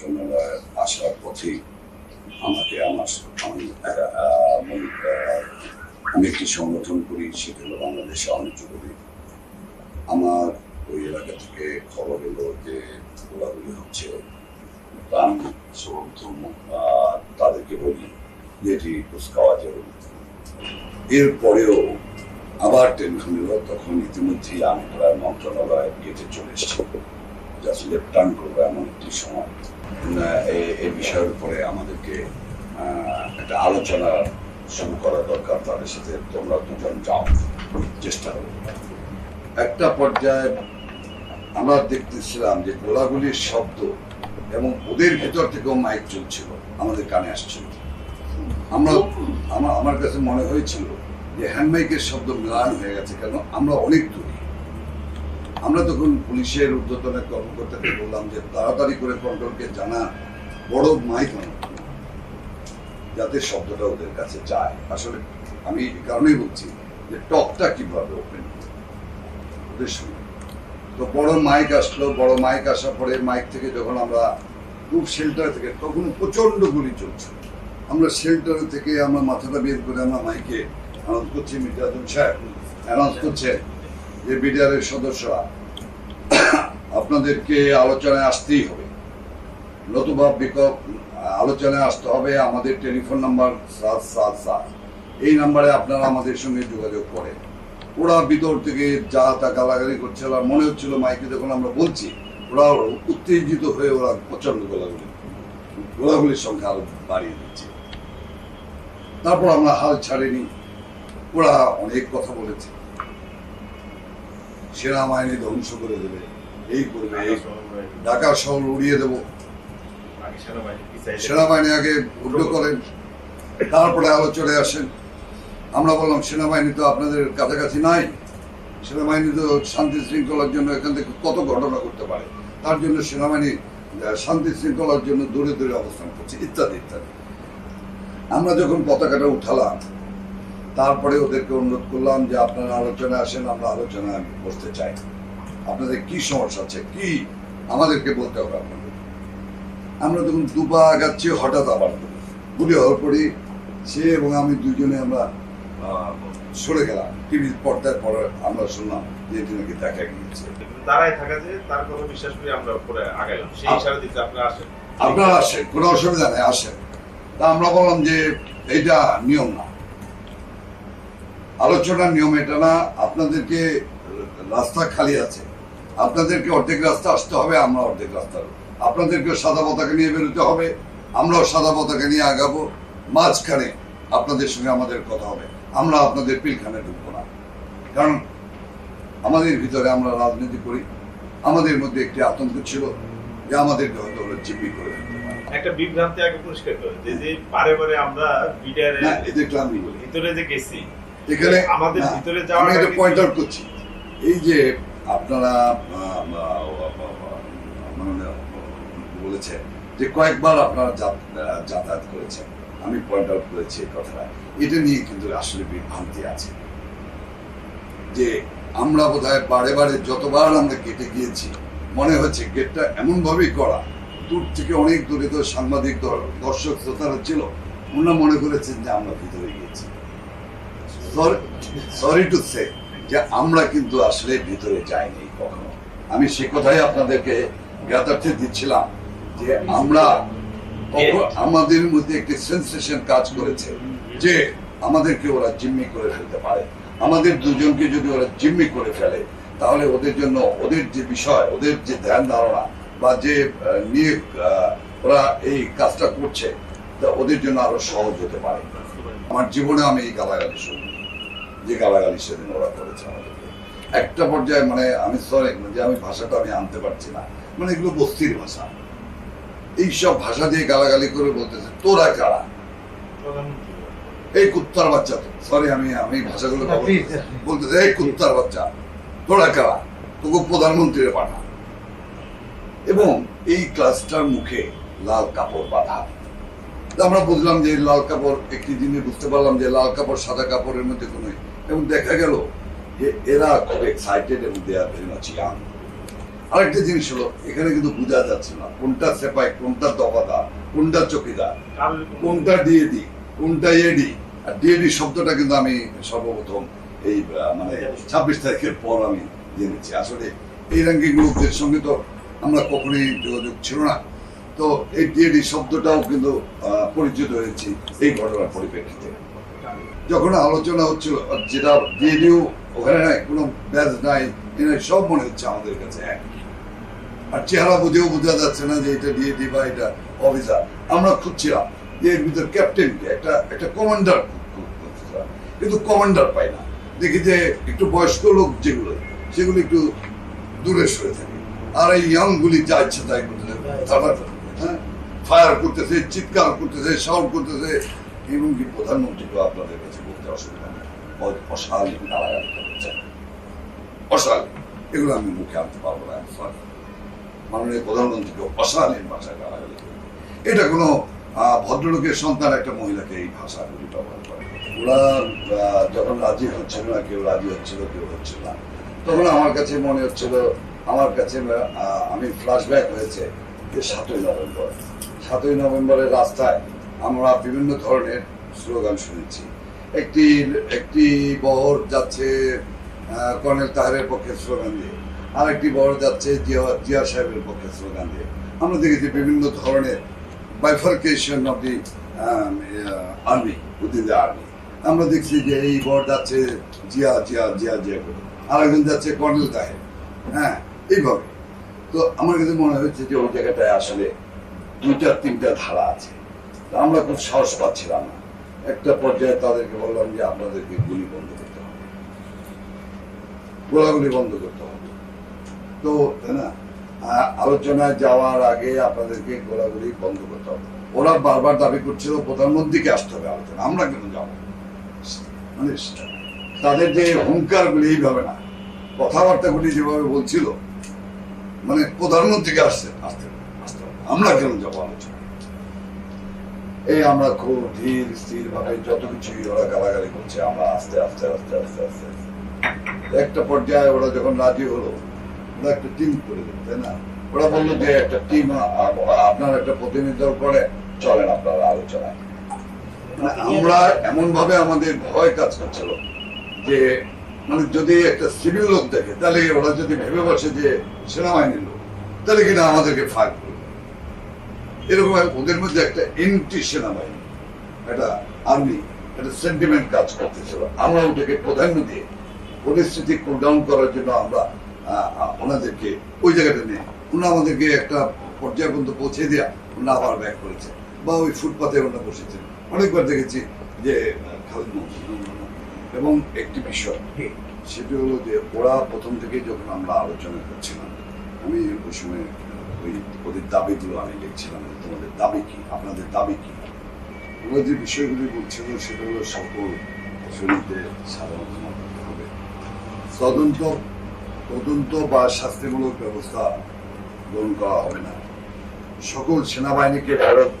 মন্ত্রণালয়ে আসার পথেই আমাকে আমার আমি একটি সংগঠন করি সেটা হলো বাংলাদেশ অনিচ্ছ করি আমার ওই এলাকা থেকে খবর এলো যে গোলাগুলি হচ্ছে তাদেরকে বলি যে এটি কুচকাওয়া যাবে এরপরেও আবার টেনশন এলো তখন ইতিমধ্যেই আমি প্রায় মন্ত্রণালয়ে গেটে চলে এসেছি। জাস্ট লেফট টার্ন করব এমন একটি সময়। এই বিষয়ের উপরে আমাদেরকে একটা আলোচনা শুরু করা দরকার তাদের সাথে। তোমরা দুজন যাও, চেষ্টা করো। একটা পর্যায়ে আমরা দেখতেছিলাম যে গোলাগুলির শব্দ এবং ওদের ভেতর থেকেও মাইক চলছিল, আমাদের কানে আসছিল। আমরা আমার আমার কাছে মনে হয়েছিল যে হ্যান্ড মাইকের শব্দ মিলান হয়ে গেছে কেন? আমরা অনেক দূরে। আমরা তখন পুলিশের ঊর্ধ্বতনের কর্মকর্তাকে বললাম যে তাড়াতাড়ি করে কন্ট্রোলকে জানা বড় মাইক যাতে শব্দটা ওদের কাছে যায়। আসলে আমি এই কারণেই বলছি যে টকটা কীভাবে ওপেন ওদের সঙ্গে। তো বড় মাইক আসলো, বড় মাইক আসার পরে মাইক থেকে যখন আমরা খুব শেল্টার থেকে, তখন প্রচণ্ড গুলি চলছে। আমরা শেল্টার থেকে আমরা মাথাটা বের করে আমরা মাইকে অ্যানাউন্স করছি মির্জাজুল সাহেব অ্যানাউন্স করছে যে বিডিআরের সদস্যরা। আপনাদেরকে আলোচনায় আসতেই হবে। নতুবা বিকল্প, আলোচনায় আসতে হবে আমাদের টেলিফোন নাম্বার সাত সাত সাত। এই নাম্বারে আপনারা আমাদের সঙ্গে যোগাযোগ করেন। ওরা ভিতর থেকে যা তা গালাগালি করছে আর মনে হচ্ছিল মাইকে যখন আমরা বলছি, ওরা উত্তেজিত হয়ে ওরা প্রচণ্ড গোলাগুলি, গোলাগুলির সংখ্যা আরও বাড়িয়ে দিচ্ছে। তারপর আমরা হাল ছাড়িনি। ওরা অনেক কথা বলেছে। সেনাবাহিনী ধ্বংস করে দেবে। এই করবে এই। ঢাকা শহর উড়িয়ে দেবো। সেনাবাহিনী আগে উল্টো করেন। তারপরে আলোচনায় আসেন। আমরা বললাম সেনাবাহিনী তো আপনাদের কাছাকাছি নাই। সেনাবাহিনী তো শান্তি শৃঙ্খলার জন্য এখান থেকে কত ঘটনা করতে পারে? তার জন্য সেনাবাহিনী শান্তি শৃঙ্খলার জন্য দূরে দূরে অবস্থান করছে ইত্যাদি ইত্যাদি। আমরা যখন পতাকাটা উঠালাম তারপরে ওদেরকে অনুরোধ করলাম যে আপনারা আলোচনায় আসেন আমরা আলোচনায় বসতে চাই। আপনাদের কি সমস্যা আছে? কি? আমাদেরকে বলতে হবে আপনাদের। আমরা তখন দুপা আগাচ্ছি হঠাৎ আবার গুলি। হওয়ার পরে সে এবং আমি দুজনে আমরা সরে গেলাম। টিভির পর্দায় পরে আমরা শুনলাম যে এটি নাকি দেখা গিয়েছে। দাঁড়ায় থাকা যে তার কথা বিশ্বাস করে আমরা পরে আগাইলাম। সেই ইশারা দিতে আপনারা আসেন। আপনারা আসেন কোনো অসুবিধা নেই আসেন। তা আমরা বললাম যে এটা নিয়ম না। আলোচনার নিয়ম এটা না আপনাদেরকে রাস্তা খালি আছে। আপনাদেরকে অর্ধেক রাস্তা আসতে হবে আমরা অর্ধেক রাস্তা। আপনাদেরকে সাদা পতাকা নিয়ে বেরোতে হবে আমরাও সাদা পতাকা নিয়ে আগাবো। মাঝখানে আপনাদের সঙ্গে আমাদের কথা হবে। আমরা আপনাদের পিলখানে ঢুকবো না। কারণ আমাদের ভিতরে আমরা রাজনীতি করি। আমাদের মধ্যে একটি আতঙ্ক ছিল যে আমাদেরকে হয়তো ওরা জিম্মি করে একটা বিভ্রান্তি আগে পরিষ্কার করে যে বারে বারে আমরা বলি। ভিতরে যে গেছি এখানে আমাদের না, ভিতরে যাওয়ার আগে পয়েন্ট আউট করছি। এই যে আপনারা মানে বলেছে যে কয়েকবার আপনারা যাতায়াত করেছেন। আমি পয়েন্ট আউট করেছি এই কথাটা। এটা নিয়ে কিন্তু আসলে বিভ্রান্তি আছে। যে আমরা বোধহয় বারে বারে যতবার আমরা কেটে গিয়েছি মনে হচ্ছে গেটটা এমন ভাবেই করা। দূর থেকে অনেক দূরে তো সাংবাদিক দর- দর্শক শ্রোতারা ছিল। ওনারা মনে করেছেন যে আমরা ভিতরে গিয়েছি। সরি টু সে যে আমরা কিন্তু আসলে ভিতরে যাইনি কখনো। আমি সে কথাই আপনাদেরকে জ্ঞাতার্থে দিচ্ছিলাম যে আমরা আমাদের মধ্যে একটি সেন্সেশন কাজ করেছে যে আমাদেরকে ওরা জিম্মি করে ফেলতে পারে। আমাদের দুজনকে যদি ওরা জিম্মি করে ফেলে তাহলে ওদের জন্য ওদের যে বিষয় ওদের যে ধ্যান ধারণা বা যে নিয়ে ওরা এই কাজটা করছে তা ওদের জন্য আরও সহজ হতে পারে। আমার জীবনে আমি এই গালাগালি শুনি যে গালাগালি সেদিন ওরা করেছে আমাদেরকে। একটা পর্যায়ে মানে আমি সরি যে আমি ভাষাটা আমি আনতে পারছি না। মানে এগুলো বস্তির ভাষা। এইসব ভাষা দিয়ে গালাগালি করে বলতেছে তোরা কারা? এই কুত্তার বাচ্চা সরি আমি আমি ভাষাগুলো বলতেছে। এই কুত্তার বাচ্চা তোরা কারা? তোকে প্রধানমন্ত্রীর পাঠা এবং এই ক্লাসটার মুখে লাল কাপড় বাঁধা। তা আমরা বুঝলাম যে লাল কাপড় একটি দিনে বুঝতে পারলাম যে লাল কাপড় সাদা কাপড়ের মধ্যে কোনো এবং দেখা গেল যে এরা খুব এক্সাইটেড এবং they are very much young আরেকটা জিনিস হলো, এখানে কিন্তু বোঝা যাচ্ছে না কোনটা সেপাই, কোনটা দফাদার কোনটা কোনো- কোনটা ডিএডি কোনটা এডি আর ডিএডি শব্দটা কিন্তু আমি সর্বপ্রথম এই মানে ছাব্বিশ তারিখের পর আমি জেনেছি। আসলে এই র্যাঙ্কিং গ্রুপদের সঙ্গে তো আমরা কখনোই যোগাযোগ ছিল না। তো এই ডিএডি শব্দটাও কিন্তু পরিচিত হয়েছি এই ঘটনার পরিপ্রেক্ষিতে। যখন আলোচনা হচ্ছিল যেটা ডিএডিও ওখানে কোনো ব্যাজ নাই সব মনে হচ্ছে আমাদের কাছে এক। আর চেহারা বুঝেও বোঝা যাচ্ছে না যে এটা ডিএডি বা এটা অফিসার। আমরা খুঁজছিলাম যে এর ভিতর ক্যাপ্টেনকে একটা একটা কমান্ডার কিন্তু কমান্ডার পাই না। দেখি যে একটু বয়স্ক লোক যেগুলো সেগুলো একটু দূরে সরে থাকে। আর এই ইয়াং গুলি যা ইচ্ছে তাই করতে থাকে। হ্যাঁ ফায়ার করতেছে চিৎকার করতেছে সাউন্ড করতেছে এমনকি প্রধানমন্ত্রীকেও আপনাদের কাছে বলতে অসুবিধা নেই। অশালীন গালাগালি করছে অশালীন। এগুলো আমি মুখে আনতে পারব না সরি মাননীয় প্রধানমন্ত্রীকে অশালীন ভাষায় গালাগালি এটা কোনো ভদ্রলোকের সন্তান একটা মহিলাকে এই ভাষাগুলি ব্যবহার করে। ওরা যখন রাজি হচ্ছিল না, কেউ রাজি হচ্ছিল, কেউ হচ্ছিল না। তখন আমার কাছে মনে হচ্ছিল, আমার কাছে আমি ফ্ল্যাশব্যাক হয়েছে যে সাতই নভেম্বর। সাতই নভেম্বরের রাস্তায় আমরা বিভিন্ন ধরনের স্লোগান শুনেছি। একটি একটি বহর যাচ্ছে কর্নেল তাহারের পক্ষে স্লোগান দিয়ে। আরেকটি বহর যাচ্ছে জিয়া জিয়া সাহেবের পক্ষে স্লোগান দিয়ে। আমরা দেখেছি বিভিন্ন ধরনের bifurcation of the army within the army আমরা দেখছি যে এই বর যাচ্ছে জিয়া জিয়া জিয়া জিয়া করে। আরেকজন যাচ্ছে কর্নেল তাহের। হ্যাঁ এইভাবে। তো আমার কাছে মনে হচ্ছে যে ওই জায়গাটায় আসলে দুইটা, তিনটা ধারা আছে। আমরা খুব সাহস পাচ্ছিলাম না। একটা পর্যায়ে তাদেরকে বললাম যে, আপনাদেরকে গুলি বন্ধ করতে হবে। গোলাগুলি বন্ধ করতে হবে। তো, তাই না? আলোচনায় যাওয়ার আগে আপনাদেরকে গোলাগুলি বন্ধ করতে হবে। ওরা বারবার দাবি করছিল, প্রধানমন্ত্রীকে আসতে হবে আলোচনা আমরা কেন যাব? মানে তাদের যে হুঙ্কারগুলি এইভাবে না। কথাবার্তাগুলি যেভাবে বলছিল মানে প্রধানমন্ত্রীকে আসতে আসতে হবে। আমরা কেন যাব আলোচনা এই আমরা খুব ধীর স্থির ভাবে যত কিছুই ওরা গালাগালি করছে, আমরা আস্তে আস্তে আস্তে আস্তে আস্তে। একটা পর্যায়ে ওরা যখন রাজি হলো, ওরা একটা টিম করে দিল, তাই না? ওরা বলল যে একটা টিম আপনার একটা প্রতিনিধিত্ব করে, চলেন আপনারা আলোচনায়। মানে আমরা এমন ভাবে আমাদের ভয় কাজ করছিল যে মানে যদি একটা সিভিল লোক দেখে, তাহলে ওরা যদি ভেবে বসে যে সেনাবাহিনীর লোক, তাহলে কিনা আমাদেরকে ফায়ার করবে। এরকম ওদের মধ্যে একটা এন্টি সেনাবাহিনী একটা আর্মি একটা সেন্টিমেন্ট কাজ করতেছিল আমরা ওটাকে প্রাধান্য দিয়ে পরিস্থিতি কুল ডাউন করার জন্য আমরা ওনাদেরকে ওই জায়গাটা নিয়ে ওনারা আমাদেরকে একটা পর্যায় পর্যন্ত পৌঁছে দেওয়া ওনারা আবার ব্যাক করেছে। বা ওই ফুটপাতে ওনারা বসেছেন অনেকবার দেখেছি যে খালেদ এবং একটি বিষয় সেটি হলো যে ওরা প্রথম থেকে যখন আমরা আলোচনা করছিলাম আমি ওই সময় ওই ওদের দাবিগুলো আমি লিখছিলাম তোমাদের দাবি কি? আপনাদের দাবি কি? ওরা যে বিষয়গুলি বলছিল সেটা হলো সকল শ্রেণীতে সাধারণ হবে তদন্ত তদন্ত বা শাস্তিমূলক ব্যবস্থা গ্রহণ করা হবে না। সকল সেনাবাহিনীকে ফেরত